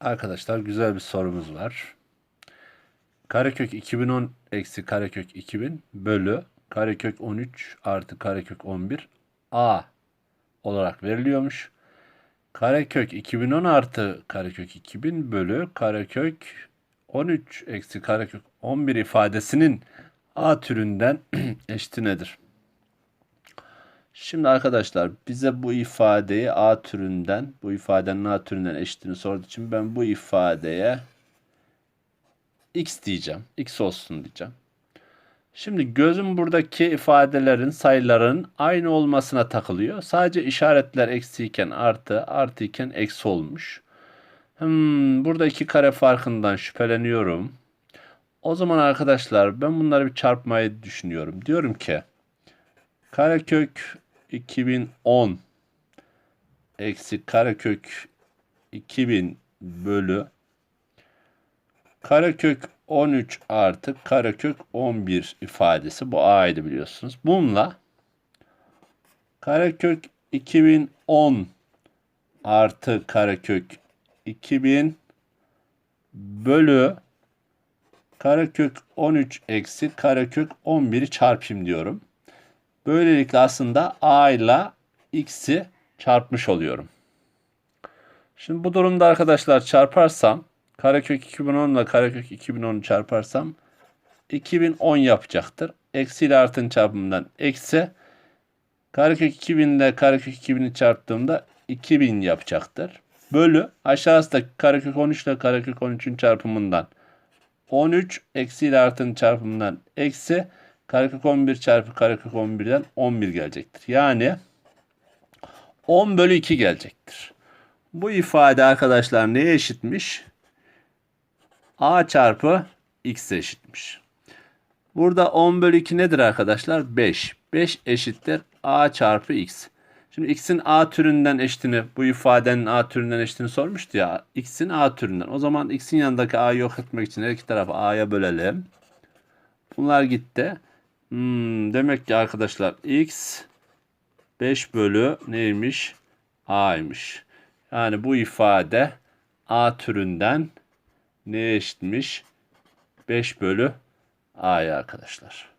Arkadaşlar güzel bir sorumuz var. Karekök 2010 eksi karekök 2000 bölü karekök 13 artı karekök 11 a olarak veriliyormuş. Karekök 2010 artı karekök 2000 bölü karekök 13 eksi karekök 11 ifadesinin a türünden eşiti nedir? Şimdi arkadaşlar bize bu ifadeyi A türünden, bu ifadenin A türünden eşitini sorduğu için ben bu ifadeye x diyeceğim. x olsun diyeceğim. Şimdi gözüm buradaki ifadelerin, sayıların aynı olmasına takılıyor. Sadece işaretler eksiyken artı, artıyken eksi olmuş. Hmm, burada iki kare farkından şüpheleniyorum. O zaman arkadaşlar ben bunları bir çarpmayı düşünüyorum. Diyorum ki karekök 2010 eksi karekök 2000 bölü karekök 13 artı karekök 11 ifadesi bu a'ydı biliyorsunuz. Bununla karekök 2010 artı karekök 2000 bölü karekök 13 eksi karekök 11'i çarpayım diyorum. Böylelikle aslında a ile x'i çarpmış oluyorum. Şimdi bu durumda arkadaşlar çarparsam karekök 2010 ile karekök 2010'u çarparsam 2010 yapacaktır. Eksi ile artın çarpımından eksi karekök 2000 ile karekök 2000'i çarptığımda 2000 yapacaktır. Bölü aşağısı da karekök 13 ile karekök 13'ün çarpımından 13 eksi ile artın çarpımından eksi karekök 11 çarpı karekök 11'den 11 gelecektir. Yani 10 bölü 2 gelecektir. Bu ifade arkadaşlar neye eşitmiş? A çarpı x eşitmiş. Burada 10 bölü 2 nedir arkadaşlar? 5. 5 eşittir A çarpı x. Şimdi x'in A türünden eşitini, bu ifadenin A türünden eşitini sormuştu ya. x'in A türünden. O zaman x'in yanındaki A'yı yok etmek için her iki tarafı A'ya bölelim. Bunlar gitti. Hmm, demek ki arkadaşlar x 5 bölü neymiş? A'ymış. Yani bu ifade A türünden ne eşitmiş? 5 bölü A'ya arkadaşlar.